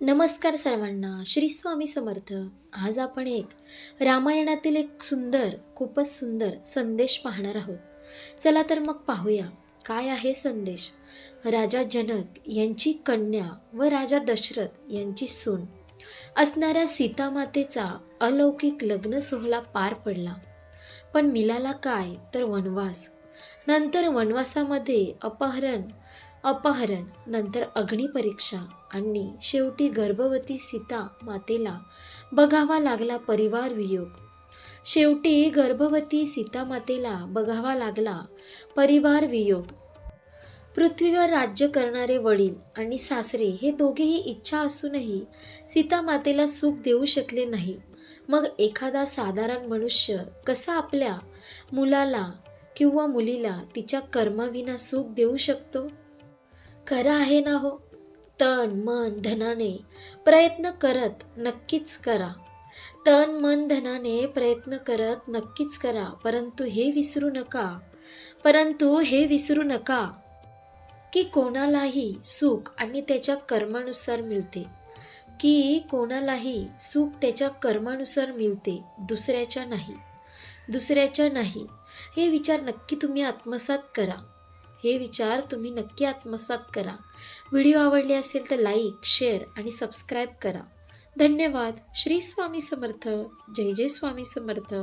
नमस्कार सर्वांना श्री स्वामी समर्थ. आज आपण एक रामायणातील एक सुंदर खूपच सुंदर संदेश पाहणार आहोत. चला तर मग पाहूया काय आहे संदेश? राजा जनक यांची कन्या व राजा दशरथ यांची सून. असणाऱ्या सीतामातेचा अलौकिक लग्न सोहळा पार पडला. पण मिलाला काय? तर वनवास. नंतर वनवासामध्ये अपहरण अपहरण नंतर अग्निपरीक्षा आणि शेवटी गर्भवती सीता मातेला बघावा लागला परिवार वियोग. शेवटी गर्भवती सीता मातेला बघावा लागला परिवार वियोग. पृथ्वीवर राज्य करणारे वडील आणि सासरे हे दोघेही इच्छा असूनही सीता मातेला सुख देऊ शकले नाही. मग एखादा साधारण मनुष्य कसा आपल्या मुलाला किंवा मुलीला तिच्या कर्माविना सुख देऊ शकतो? खरं आहे ना हो. तन मन धनाने प्रयत्न करत नक्कीच करा. तन मन धनाने प्रयत्न करत नक्कीच करा. परंतु हे विसरू नका. परंतु हे विसरू नका की कोणालाही सुख आणि त्याच्या कर्मानुसार मिळते. की कोणालाही सुख त्याच्या कर्मानुसार मिळते दुसऱ्याच्या नाही. दुसऱ्याच्या नाही. हे विचार नक्की तुम्ही आत्मसात करा. हे विचार तुम्ही नक्की आत्मसात करा. व्हिडिओ आवडले असेल तर लाईक शेअर आणि सबस्क्राईब करा. धन्यवाद. श्री स्वामी समर्थ. जय जय स्वामी समर्थ.